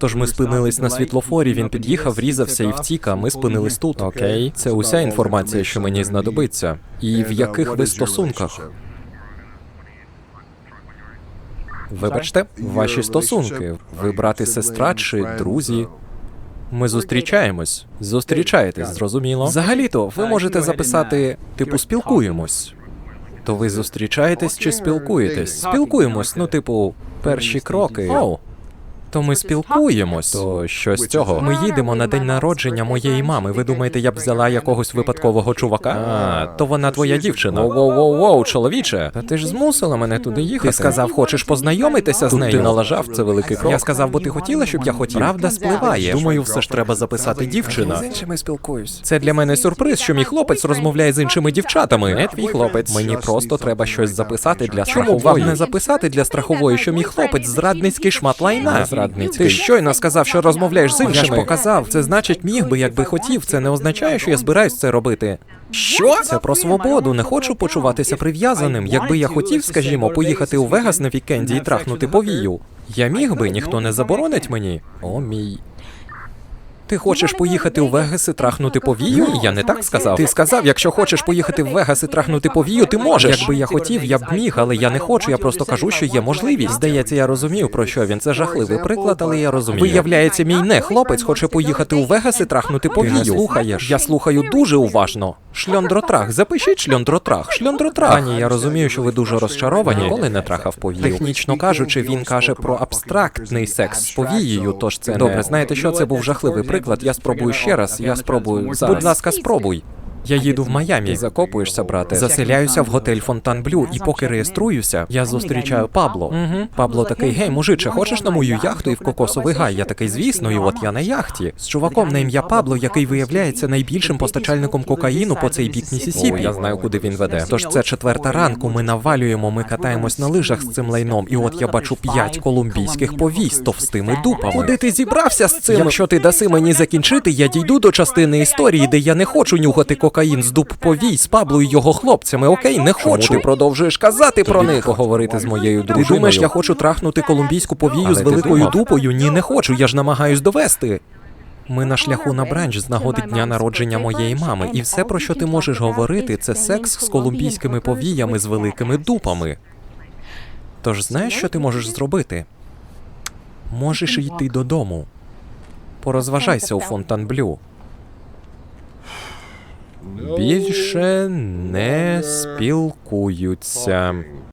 Тож ми спинились на світлофорі, він під'їхав, врізався і втік, а ми спинились тут. Окей, це уся інформація, що мені знадобиться. І в яких ви стосунках? Вибачте, ваші стосунки. Ви брат і сестра чи друзі? Ми зустрічаємось. Зустрічаєтесь, зрозуміло. Взагалі-то ви можете записати, типу, спілкуємось. То ви зустрічаєтесь чи спілкуєтесь? Спілкуємось, ну, типу, перші кроки. Оу. То ми спілкуємось. То що з цього? Ми їдемо на день народження моєї мами. Ви думаєте, я б взяла якогось випадкового чувака? А, то вона твоя дівчина. Воу, воу, воу, чоловіче. Та ти ж змусила мене туди їхати. Ти сказав, хочеш познайомитися з нею. Ти налажав, це великий крок. Я сказав, бо ти хотіла, щоб я хотів. Правда спливає. Думаю, все ж треба записати дівчина. З іншими спілкуюсь. Це для мене сюрприз, що мій хлопець розмовляє з іншими дівчатами. Не твій хлопець. Мені просто треба щось записати для страхової. Чому вам не записати для страхової, що мій хлопець зрадницький шмат лайна? Зрадницький. Ти щойно сказав, що розмовляєш з іншими. Я ж показав. Це значить міг би, якби хотів. Це не означає, що я збираюсь це робити. Що? Це про свободу. Не хочу почуватися прив'язаним. Якби я хотів, скажімо, поїхати у Вегас на вікенді і трахнути повію. Я міг би, ніхто не заборонить мені. О, мій. Ти хочеш поїхати у Вегас і трахнути повію? Я не так сказав. Ти сказав, якщо хочеш поїхати в Вегас і трахнути повію, ти можеш. Якби я хотів, я б міг, але я не хочу. Я просто кажу, що є можливість. Здається, я розумію, про що він. Це жахливий приклад, але я розумію. Виявляється, мій не хлопець хоче поїхати у Вегас і трахнути повію. Слухаєш. Я слухаю дуже уважно. Шльондротрах, запишіть шльондротрах. Шльондротрах. Пані, я розумію, що ви дуже розчаровані. Ніколи не трахав повію. Технічно кажучи, він каже про абстрактний секс з повією, тож це добре. Знаєте що? Це був жахливий приклад. Я спробую ще раз. Я спробую зараз. Будь ласка, спробуй. Я їду в Майамі. Закопуєшся, брате. Заселяюся в готель Фонтан Блю, і поки реєструюся, я зустрічаю Пабло. Угу. Пабло такий: гей, мужиче, хочеш на мою яхту і в кокосовий гай? Я такий, звісно, і от я на яхті. З чуваком на ім'я Пабло, який виявляється найбільшим постачальником кокаїну по цей бік Місісіпі. Я знаю, куди він веде. Тож це четверта ранку. Ми навалюємо, ми катаємось на лижах з цим лайном, і от я бачу п'ять колумбійських повій з товстими дупами. Куди ти зібрався з цим? Якщо ти даси мені закінчити, я дійду до частини історії, де я не хочу нюхати кокаїн з дуб повій з Пабло і його хлопцями. Окей, не хочу. Ти продовжуєш казати про них. Поговорити з моєю дружиною. Ти думаєш, я хочу трахнути колумбійську повію Але з великою дупою? Ні, не хочу. Я ж намагаюсь довести. Ми на шляху на бранч з нагоди дня народження моєї мами, і все, про що ти можеш говорити, це секс з колумбійськими повіями з великими дупами. Тож знаєш, що ти можеш зробити? Можеш йти додому. Порозважайся у Фонтанблю. Більше не спілкуються.